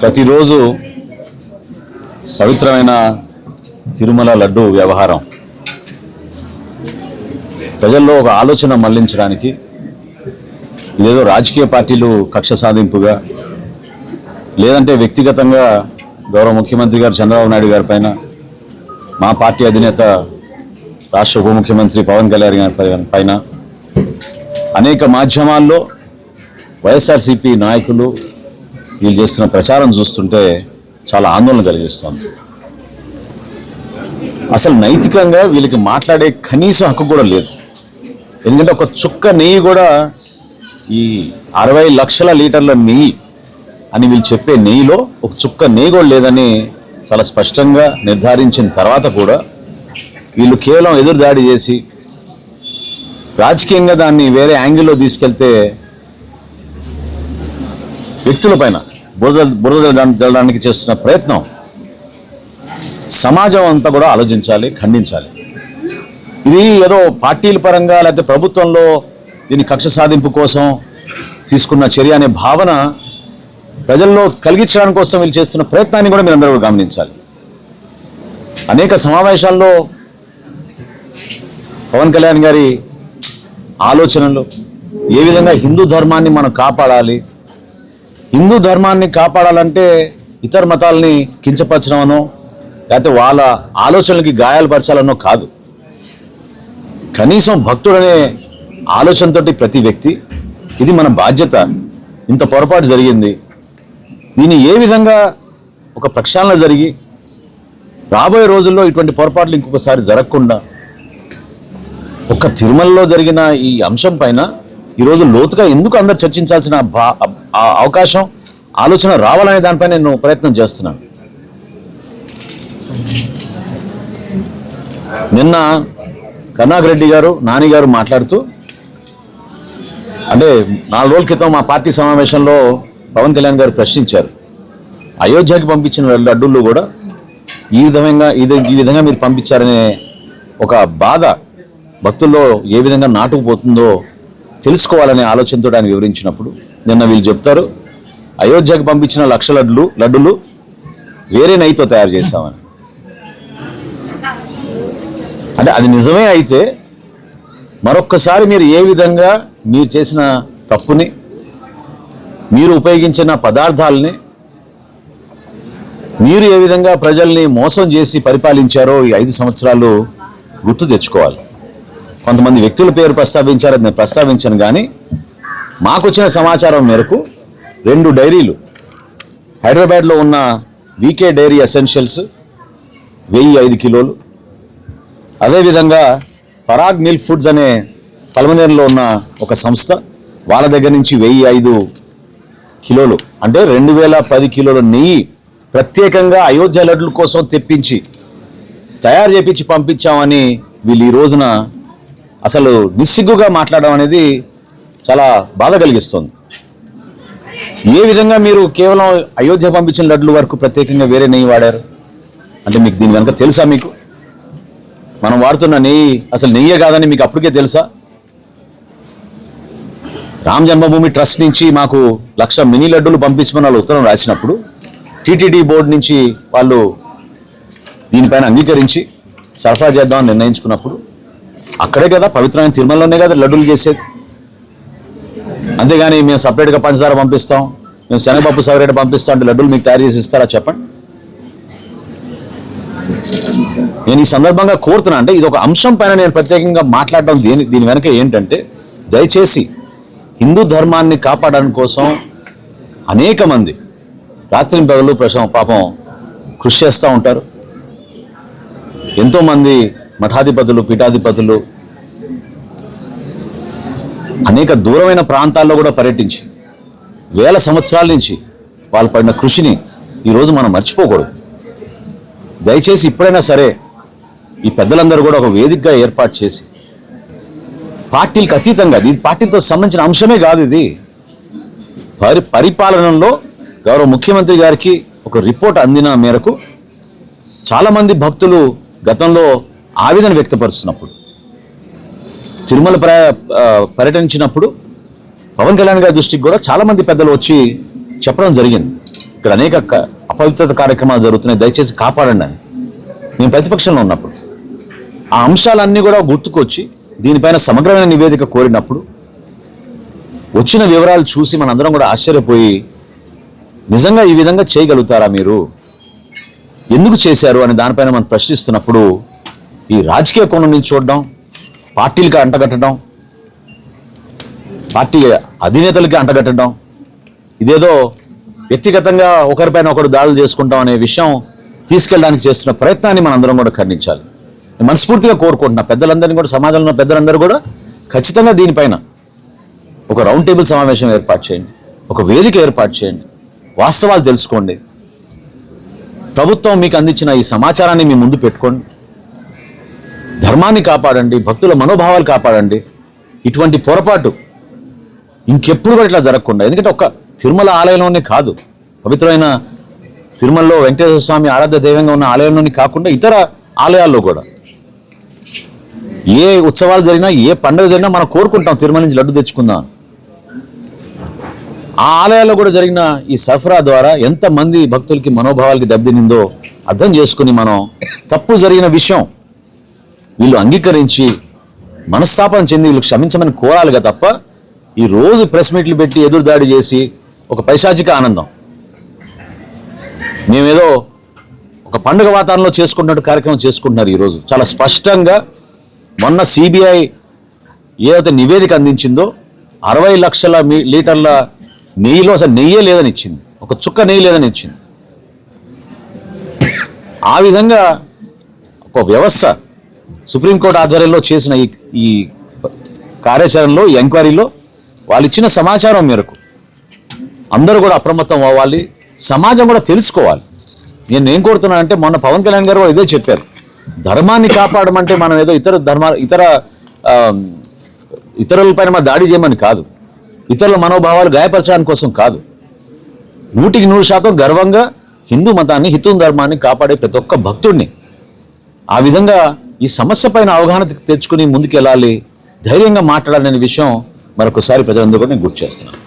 ప్రతిరోజు పవిత్రమైన తిరుమల లడ్డు వ్యవహారం. ప్రజల్లో ఒక ఆలోచన మళ్ళించడానికి ఇదేదో రాజకీయ పార్టీలు కక్ష సాధింపుగా లేదంటే వ్యక్తిగతంగా గౌరవ ముఖ్యమంత్రి గారు చంద్రబాబు నాయుడు గారి పైన మా పార్టీ అధినేత రాష్ట్ర ఉప ముఖ్యమంత్రి పవన్ కళ్యాణ్ గారి పైన అనేక మాధ్యమాల్లో వైఎస్ఆర్సీపీ నాయకులు వీళ్ళు చేస్తున్న ప్రచారం చూస్తుంటే చాలా ఆందోళన కలిగిస్తుంది. అసలు నైతికంగా వీళ్ళకి మాట్లాడే కనీస హక్కు కూడా లేదు. ఎందుకంటే ఒక చుక్క నెయ్యి కూడా ఈ అరవై లక్షల లీటర్ల నెయ్యి అని వీళ్ళు చెప్పే నెయ్యిలో ఒక చుక్క నెయ్యి కూడా లేదని చాలా స్పష్టంగా నిర్ధారించిన తర్వాత కూడా వీళ్ళు కేవలం ఎదురు దాడి చేసి రాజకీయంగా దాన్ని వేరే యాంగిల్లో తీసుకెళ్తే వ్యక్తుల పైన బురద బురద జల్లడానికి- చేస్తున్న ప్రయత్నం సమాజం అంతా కూడా ఆలోచించాలి ఖండించాలి. ఇది ఏదో పార్టీల పరంగా లేకపోతే ప్రభుత్వంలో దీని కక్ష సాధింపు కోసం తీసుకున్న చర్య అనే భావన ప్రజల్లో కలిగించడానికి కోసం వీళ్ళు చేస్తున్న ప్రయత్నాన్ని కూడా మీరు అందరూ కూడా గమనించాలి. అనేక సమావేశాల్లో పవన్ కళ్యాణ్ గారి ఆలోచనలు ఏ విధంగా హిందూ ధర్మాన్ని మనం కాపాడాలి హిందూ ధర్మాన్ని కాపాడాలంటే ఇతర మతాలని కించపరచడమనో లేకపోతే వాళ్ళ ఆలోచనలకి గాయాలుపరచాలనో కాదు. కనీసం భక్తుడనే ఆలోచనతోటి ప్రతి వ్యక్తి ఇది మన బాధ్యత. ఇంత పొరపాటు జరిగింది. దీన్ని ఏ విధంగా ఒక ప్రక్షాళన జరిగి రాబోయే రోజుల్లో ఇటువంటి పొరపాట్లు ఇంకొకసారి జరగకుండా ఒక్క తిరుమలలో జరిగిన ఈ అంశం పైన ఈరోజు లోతుగా ఎందుకు అందరు చర్చించాల్సిన భా- అవకాశం ఆలోచన రావాలనే దానిపై నేను ప్రయత్నం చేస్తున్నాను. నిన్న కరుణాకర్ రెడ్డి గారు నాని గారు మాట్లాడుతూ అంటే నాలుగు రోజుల క్రితం మా పార్టీ సమావేశంలో పవన్ కళ్యాణ్ గారు ప్రశ్నించారు. అయోధ్యకి పంపించిన లడ్డూళ్ళు కూడా ఈ విధంగా ఇది ఈ విధంగా మీరు పంపించారనే ఒక బాధ భక్తుల్లో ఏ విధంగా నాటుకుపోతుందో తెలుసుకోవాలనే ఆలోచనతో ఆయన వివరించినప్పుడు నిన్న వీళ్ళు చెప్తారు అయోధ్యకు పంపించిన లక్ష లడ్లు లడ్డులు వేరే నెయ్యితో తయారు చేశామని. అంటే అది నిజమే అయితే మరొక్కసారి మీరు ఏ విధంగా మీరు చేసిన తప్పుని మీరు ఉపయోగించిన పదార్థాలని మీరు ఏ విధంగా ప్రజల్ని మోసం చేసి పరిపాలించారో ఈ ఐదు సంవత్సరాలు గుర్తు తెచ్చుకోవాలి. కొంతమంది వ్యక్తుల పేరు ప్రస్తావించారు అది నేను ప్రస్తావించాను కానీ మాకు వచ్చిన సమాచారం మేరకు రెండు డైరీలు హైదరాబాద్లో ఉన్న వీకే డైరీ ఎసెన్షియల్స్ వెయ్యి ఐదు కిలోలు అదేవిధంగా పరాగ్ మిల్క్ ఫుడ్స్ అనే పలమనేరులో ఉన్న ఒక సంస్థ వాళ్ళ దగ్గర నుంచి వెయ్యి ఐదు కిలోలు అంటే రెండు వేల పది కిలోల నెయ్యి ప్రత్యేకంగా అయోధ్య లడ్ల కోసం తెప్పించి తయారు చేపించి పంపించామని వీళ్ళు ఈ రోజున అసలు నిస్సిగ్గుగా మాట్లాడడం అనేది చాలా బాధ కలిగిస్తుంది. ఏ విధంగా మీరు కేవలం అయోధ్య పంపించిన లడ్లు వరకు ప్రత్యేకంగా వేరే నెయ్యి వాడారు? అంటే మీకు దీని కనుక తెలుసా మీకు? మనం వాడుతున్న నెయ్యి అసలు నెయ్యే కాదని మీకు అప్పటికే తెలుసా? రామ్ జన్మభూమి ట్రస్ట్ నుంచి మాకు లక్ష మినీ లడ్డూలు పంపించమని వాళ్ళు ఉత్తరం రాసినప్పుడు టీటీడీ బోర్డు నుంచి వాళ్ళు దీనిపైన అంగీకరించి సరఫరా చేద్దామని నిర్ణయించుకున్నప్పుడు అక్కడే కదా పవిత్రమైన తిరుమలలోనే కదా లడ్డూలు చేసేది. అంతేగాని మేము సపరేట్గా పంచదార పంపిస్తాం మేము శనగపప్పు సపరేట్ పంపిస్తాం అంటే లడ్డూలు మీకు తయారు చేసి ఇస్తారా చెప్పండి. నేను ఈ సందర్భంగా కోరుతున్నా అంటే ఇది ఒక అంశం పైన నేను ప్రత్యేకంగా మాట్లాడడం దీని దీని వెనక ఏంటంటే దయచేసి హిందూ ధర్మాన్ని కాపాడడం కోసం అనేక మంది రాత్రి పగలు ప్రశం పాపం కృషి చేస్తూ ఉంటారు. ఎంతోమంది మఠాధిపతులు పీఠాధిపతులు అనేక దూరమైన ప్రాంతాల్లో కూడా పర్యటించి వేల సంవత్సరాల నుంచి వాళ్ళు పడిన కృషిని ఈరోజు మనం మర్చిపోకూడదు. దయచేసి ఇప్పుడైనా సరే ఈ పెద్దలందరూ కూడా ఒక వేదికగా ఏర్పాటు చేసి పార్టీలకు అతీతంగా ఇది పార్టీలతో సంబంధించిన అంశమే కాదు ఇది. పరి పరిపాలనలో గౌరవ ముఖ్యమంత్రి గారికి ఒక రిపోర్ట్ అందిన మేరకు చాలామంది భక్తులు గతంలో ఆవేదన వ్యక్తపరుస్తున్నప్పుడు తిరుమల పర్యటించినప్పుడు పవన్ కళ్యాణ్ గారి దృష్టికి కూడా చాలామంది పెద్దలు వచ్చి చెప్పడం జరిగింది. ఇక్కడ అనేక క- అపవిత్రత కార్యక్రమాలు జరుగుతున్నాయి దయచేసి కాపాడండి అని. మేము ప్రతిపక్షంలో ఉన్నప్పుడు ఆ అంశాలన్నీ కూడా గుర్తుకొచ్చి దీనిపైన సమగ్రమైన నివేదిక కోరినప్పుడు వచ్చిన వివరాలు చూసి మనందరం కూడా ఆశ్చర్యపోయి నిజంగా ఈ విధంగా చేయగలుగుతారా మీరు? ఎందుకు చేశారు? అని దానిపైన మనం ప్రశ్నిస్తున్నప్పుడు ఈ రాజకీయ కోణం నుంచి చూడడం పార్టీలకి అంటగట్టడం పార్టీ అధినేతలకి అంటగట్టడం ఇదేదో వ్యక్తిగతంగా ఒకరిపైన ఒకరు దాడులు చేసుకుంటాం అనే విషయం తీసుకెళ్ళడానికి చేస్తున్న ప్రయత్నాన్ని మనందరం కూడా ఖండించాలి. మనస్ఫూర్తిగా కోరుకుంటున్నా. పెద్దలందరినీ కూడా సమాజంలో పెద్దలందరూ కూడా ఖచ్చితంగా దీనిపైన ఒక రౌండ్ టేబుల్ సమావేశం ఏర్పాటు చేయండి. ఒక వేదిక ఏర్పాటు చేయండి. వాస్తవాలు తెలుసుకోండి. ప్రభుత్వం మీకు అందించిన ఈ సమాచారాన్ని మీ ముందు పెట్టుకోండి. ధర్మాన్ని కాపాడండి భక్తుల మనోభావాలు కాపాడండి. ఇటువంటి పొరపాటు ఇంకెప్పుడు కూడా ఇట్లా జరగకుండా. ఎందుకంటే ఒక తిరుమల ఆలయంలోనే కాదు. పవిత్రమైన తిరుమలలో వెంకటేశ్వర స్వామి ఆరాధ్య దైవంగా ఉన్న ఆలయంలోని కాకుండా ఇతర ఆలయాల్లో కూడా. ఏ ఉత్సవాలు జరిగినా ఏ పండుగ జరిగినా మనం కోరుకుంటాం తిరుమల నుంచి లడ్డు తెచ్చుకుందాం ఆ ఆలయాల్లో కూడా జరిగిన ఈ సరఫరా ద్వారా ఎంతమంది భక్తులకి మనోభావాలకి దెబ్బతినిందో అర్థం చేసుకుని మనం తప్పు జరిగిన విషయం వీళ్ళు అంగీకరించి మనస్తాపం చెంది వీళ్ళు క్షమించమని కోరాలిగా తప్ప ఈ రోజు ప్రెస్ మీట్లు పెట్టి ఎదురుదాడి చేసి ఒక పైశాచిక ఆనందం. మేమేదో ఒక పండుగ వాతావరణంలో చేసుకుంటున్నట్టు కార్యక్రమం చేసుకుంటున్నారు ఈరోజు. చాలా స్పష్టంగా మొన్న సిబిఐ ఏదైతే నివేదిక అందించిందో అరవై లక్షల మీ- లీటర్ల నెయ్యిలో అసలు నెయ్యే లేదని ఇచ్చింది. ఒక చుక్క నెయ్యి లేదని ఇచ్చింది. ఆ విధంగా ఒక వ్యవస్థ సుప్రీంకోర్టు ఆధ్వర్యంలో చేసిన ఈ ఈ కార్యాచరణలో ఈ ఎంక్వైరీలో వాళ్ళు ఇచ్చిన సమాచారం మేరకు అందరూ కూడా అప్రమత్తం అవ్వాలి. సమాజం కూడా తెలుసుకోవాలి. నేను ఏం కోరుతున్నానంటే మొన్న పవన్ కళ్యాణ్ గారు కూడా ఇదే చెప్పారు. ధర్మాన్ని కాపాడమంటే మనం ఏదో ఇతర ధర్మ ఇతర ఇతరులపైన మన దాడి చేయమని కాదు. ఇతరుల మనోభావాలు గాయపరచడానికి కోసం కాదు. నూటికి నూరు శాతం గర్వంగా హిందూ మతాన్ని హిందూ ధర్మాన్ని కాపాడే ప్రతి ఒక్క భక్తుడిని ఆ విధంగా ఈ సమస్య పైన అవగాహన తెచ్చుకుని ముందుకెళ్ళాలి. ధైర్యంగా మాట్లాడాలనే విషయం మరొకసారి ప్రజలందరూ కూడా నేను గుర్తు చేస్తున్నాను.